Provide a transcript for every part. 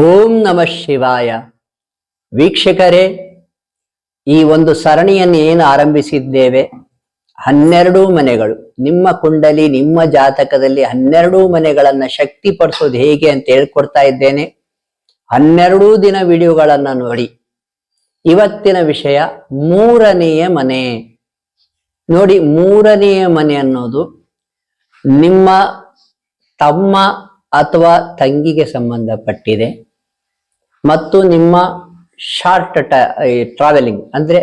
ಓಂ ನಮಃ ಶಿವಾಯ. ವೀಕ್ಷಕರೇ, ಈ ಒಂದು ಸರಣಿಯನ್ನು ಏನು ಆರಂಭಿಸಿದ್ದೇವೆ? ಹನ್ನೆರಡೂ ಮನೆಗಳು. ನಿಮ್ಮ ಕುಂಡಲಿ, ನಿಮ್ಮ ಜಾತಕದಲ್ಲಿ ಹನ್ನೆರಡು ಶಕ್ತಿ ಶಕ್ತಿಪಡಿಸೋದು ಹೇಗೆ ಅಂತ ಹೇಳ್ಕೊಡ್ತಾ ಇದ್ದೇನೆ. ಹನ್ನೆರಡೂ ದಿನ ವಿಡಿಯೋಗಳನ್ನ ನೋಡಿ. ಇವತ್ತಿನ ವಿಷಯ ಮೂರನೆಯ ಮನೆ. ನೋಡಿ, ಮೂರನೆಯ ಮನೆ ಅನ್ನೋದು ನಿಮ್ಮ ತಮ್ಮ ಅಥವಾ ತಂಗಿಗೆ ಸಂಬಂಧಪಟ್ಟಿದೆ. ಮತ್ತು ನಿಮ್ಮ ಶಾರ್ಟ್ ಟ್ರಾವೆಲಿಂಗ್ ಅಂದ್ರೆ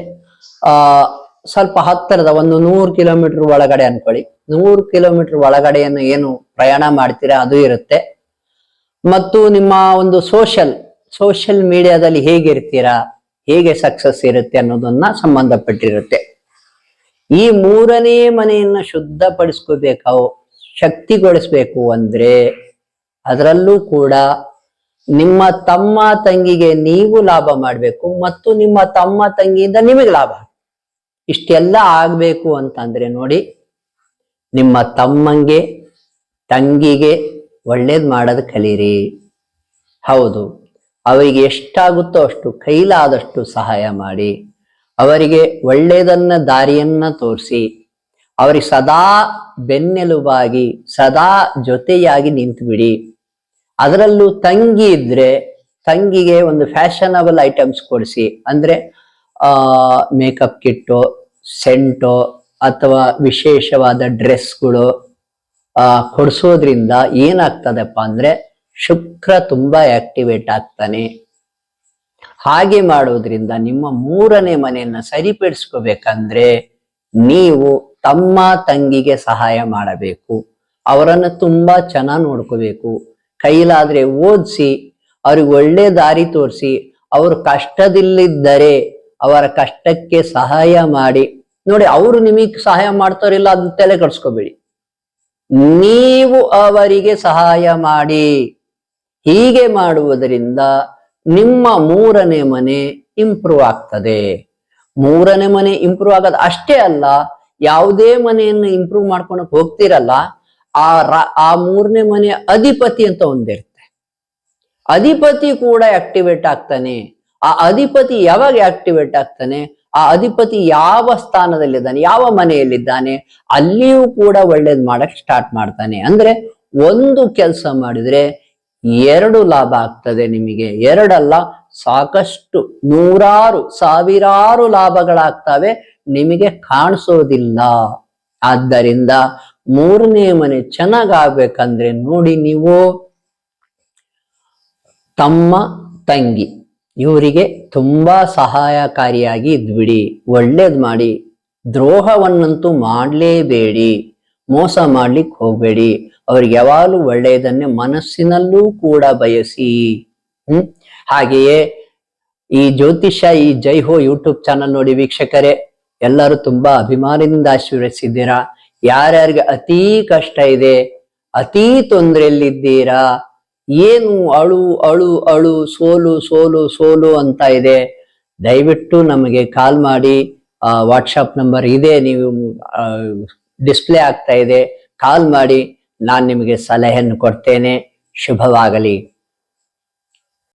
ಸ್ವಲ್ಪ ಹತ್ತಿರದ ಒಂದು ನೂರು ಕಿಲೋಮೀಟರ್ ಒಳಗಡೆ ಅನ್ಕೊಳ್ಳಿ. ನೂರು ಕಿಲೋಮೀಟರ್ ಒಳಗಡೆಯನ್ನು ಏನು ಪ್ರಯಾಣ ಮಾಡ್ತೀರಾ ಅದು ಇರುತ್ತೆ. ಮತ್ತು ನಿಮ್ಮ ಒಂದು ಸೋಷಲ್ ಸೋಷಿಯಲ್ ಮೀಡಿಯಾದಲ್ಲಿ ಹೇಗಿರ್ತೀರಾ, ಹೇಗೆ ಸಕ್ಸಸ್ ಇರುತ್ತೆ ಅನ್ನೋದನ್ನ ಸಂಬಂಧಪಟ್ಟಿರುತ್ತೆ. ಈ ಮೂರನೇ ಮನೆಯನ್ನ ಶುದ್ಧಪಡಿಸ್ಕೋಬೇಕು, ಶಕ್ತಿಗೊಳಿಸ್ಬೇಕು ಅಂದ್ರೆ ಅದರಲ್ಲೂ ಕೂಡ ನಿಮ್ಮ ತಮ್ಮ ತಂಗಿಗೆ ನೀವು ಲಾಭ ಮಾಡಬೇಕು ಮತ್ತು ನಿಮ್ಮ ತಮ್ಮ ತಂಗಿಯಿಂದ ನಿಮಗೆ ಲಾಭ. ಇಷ್ಟೆಲ್ಲ ಆಗಬೇಕು ಅಂತಂದ್ರೆ ನೋಡಿ, ನಿಮ್ಮ ತಮ್ಮಂಗೆ, ತಂಗಿಗೆ ಒಳ್ಳೇದು ಮಾಡೋದು ಕಲೀರಿ. ಹೌದು, ಅವರಿಗೆ ಎಷ್ಟಾಗುತ್ತೋ ಅಷ್ಟು ಕೈಲಾದಷ್ಟು ಸಹಾಯ ಮಾಡಿ. ಅವರಿಗೆ ಒಳ್ಳೆಯದನ್ನ ದಾರಿಯನ್ನ ತೋರಿಸಿ. ಅವರಿಗೆ ಸದಾ ಬೆನ್ನೆಲುಬಾಗಿ, ಸದಾ ಜೊತೆಯಾಗಿ ನಿಂತು ಬಿಡಿ ಅದರಲ್ಲೂ ತಂಗಿ ಇದ್ರೆ ತಂಗಿಗೆ ಒಂದು ಫ್ಯಾಷನಬಲ್ ಐಟಮ್ಸ್ ಕೊಡಿಸಿ. ಅಂದ್ರೆ, ಆ ಮೇಕಪ್ ಕಿಟ್ಟು ಸೆಂಟು ಅಥವಾ ವಿಶೇಷವಾದ ಡ್ರೆಸ್ಗಳು ಆ, ಕೊಡಿಸೋದ್ರಿಂದ ಏನಾಗ್ತದಪ್ಪ ಅಂದ್ರೆ, ಶುಕ್ರ ತುಂಬಾ ಆಕ್ಟಿವೇಟ್ ಆಗ್ತಾನೆ. ಹಾಗೆ ಮಾಡೋದ್ರಿಂದ ನಿಮ್ಮ ಮೂರನೇ ಮನೆಯನ್ನ ಸರಿಪಡಿಸ್ಕೋಬೇಕಂದ್ರೆ, ನೀವು ತಮ್ಮ ತಂಗಿಗೆ ಸಹಾಯ ಮಾಡಬೇಕು. ಅವರನ್ನು ತುಂಬಾ ಚೆನ್ನಾಗಿ ನೋಡ್ಕೋಬೇಕು. ಕೈಲಾದ್ರೆ ಓದಿಸಿ, ಅವ್ರಿಗೆ ಒಳ್ಳೆ ದಾರಿ ತೋರಿಸಿ, ಅವರು ಕಷ್ಟದಲ್ಲಿದ್ದರೆ ಅವರ ಕಷ್ಟಕ್ಕೆ ಸಹಾಯ ಮಾಡಿ. ನೋಡಿ, ಅವರು ನಿಮಗೆ ಸಹಾಯ ಮಾಡ್ತಾರಿಲ್ಲ, ಅದನ್ನ ತಲೆ ಕಟ್ಸ್ಕೋಬೇಡಿ ನೀವು ಅವರಿಗೆ ಸಹಾಯ ಮಾಡಿ. ಹೀಗೆ ಮಾಡುವುದರಿಂದ ನಿಮ್ಮ ಮೂರನೇ ಮನೆ ಇಂಪ್ರೂವ್ ಆಗ್ತದೆ. ಮೂರನೇ ಮನೆ ಇಂಪ್ರೂವ್ ಆಗೋದು ಅಷ್ಟೇ ಅಲ್ಲ, ಯಾವುದೇ ಮನೆಯನ್ನು ಇಂಪ್ರೂವ್ ಮಾಡ್ಕೊಳಕ್ ಹೋಗ್ತಿರಲ್ಲ ಆ ರ- ಆ ಮೂರನೇ ಮನೆ ಅಧಿಪತಿ ಅಂತ ಒಂದಿರುತ್ತೆ. ಅಧಿಪತಿ ಕೂಡ ಆಕ್ಟಿವೇಟ್ ಆಗ್ತಾನೆ. ಆ ಅಧಿಪತಿ ಯಾವಾಗ ಆಕ್ಟಿವೇಟ್ ಆಗ್ತಾನೆ? ಆ ಅಧಿಪತಿ ಯಾವ ಸ್ಥಾನದಲ್ಲಿದ್ದಾನೆ? ಯಾವ ಮನೆಯಲ್ಲಿದ್ದಾನೆ? ಅಲ್ಲಿಯೂ ಕೂಡ ಒಳ್ಳೇದ್ ಮಾಡಕ್ ಸ್ಟಾರ್ಟ್ ಮಾಡ್ತಾನೆ. ಅಂದ್ರೆ ಒಂದು ಕೆಲಸ ಮಾಡಿದ್ರೆ ಎರಡು ಲಾಭ ಆಗ್ತದೆ ನಿಮಗೆ. ಎರಡಲ್ಲ, ಸಾಕಷ್ಟು ನೂರಾರು, ಸಾವಿರಾರು ಲಾಭಗಳಾಗ್ತವೆ, ನಿಮಗೆ ಕಾಣಿಸೋದಿಲ್ಲ. ಆದ್ದರಿಂದ ಮೂರನೇ ಮನೆ ಚೆನ್ನಾಗಾಗ್ಬೇಕಂದ್ರೆ ನೋಡಿ ನೀವು ತಮ್ಮ ತಂಗಿ. ಇವರಿಗೆ ತುಂಬಾ ಸಹಾಯಕಾರಿಯಾಗಿ ಇದ್ಬಿಡಿ. ಒಳ್ಳೇದ್ ಮಾಡಿ. ದ್ರೋಹವನ್ನಂತೂ ಮಾಡಲೇಬೇಡಿ. ಮೋಸ ಮಾಡ್ಲಿಕ್ಕೆ ಹೋಗ್ಬೇಡಿ. ಅವ್ರಿಗೆ ಯಾವಾಗಲೂ ಒಳ್ಳೆಯದನ್ನೇ ಮನಸ್ಸಿನಲ್ಲೂ ಕೂಡ ಬಯಸಿ. ಹ್ಮ್? ಹಾಗೆಯೇ ಈ ಜ್ಯೋತಿಷ ಈ ಜೈ ಹೋ ಯೂಟ್ಯೂಬ್ ಚಾನಲ್ ನೋಡಿ ವೀಕ್ಷಕರೇ, ಎಲ್ಲರೂ ತುಂಬಾ ಅಭಿಮಾನದಿಂದ ಆಶೀರ್ವದಿಸಿದ್ದೀರಾ? ಯಾರ್ಯಾರಿಗೆ ಅತೀ ಕಷ್ಟ ಇದೆ, ಅತೀ ತೊಂದರೆಯಲ್ಲಿದ್ದೀರಾ, ಏನು ಅಳು ಅಳು ಅಳು, ಸೋಲು ಸೋಲು ಸೋಲು ಅಂತ ಇದೆ, ದಯವಿಟ್ಟು ನಮಗೆ ಕಾಲ್ ಮಾಡಿ ವಾಟ್ಸಪ್ ನಂಬರ್ ಇದೆ, ನೀವು ಡಿಸ್ಪ್ಲೇ ಆಗ್ತಾ ಇದೆ, ಕಾಲ್ ಮಾಡಿ, ನಾನು ನಿಮಗೆ ಸಲಹೆಯನ್ನು ಕೊಡ್ತೇನೆ, ಶುಭವಾಗಲಿ.